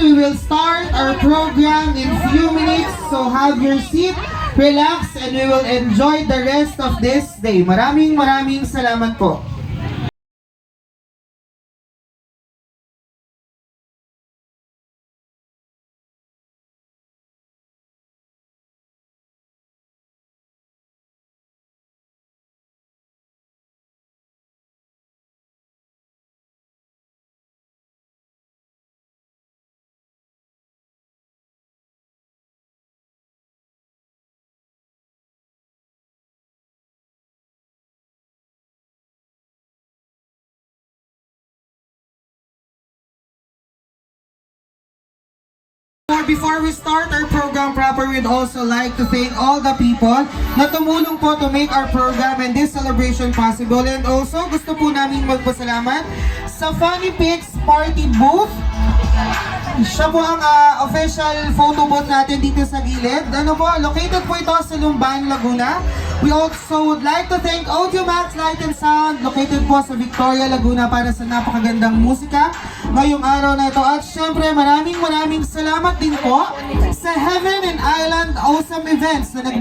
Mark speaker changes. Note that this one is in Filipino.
Speaker 1: we will start our program in few minutes. So have your seat, relax, and we will enjoy the rest of this day. Maraming maraming salamat po. Before we start our program proper, we'd also like to thank all the people na tumulong po to make our program and this celebration possible. And also, gusto po namin magpasalamat sa Funny Pics Party Booth. Siya po ang ah, official photo booth natin dito sa gilid. Ano po, located po ito sa Lumban, Laguna. We also would like to thank Audiomax Light and Sound, located po sa Victoria, Laguna para sa napakagandang musika ngayong araw na ito. At syempre, maraming maraming salamat din po sa Heaven and Island Awesome Events na nag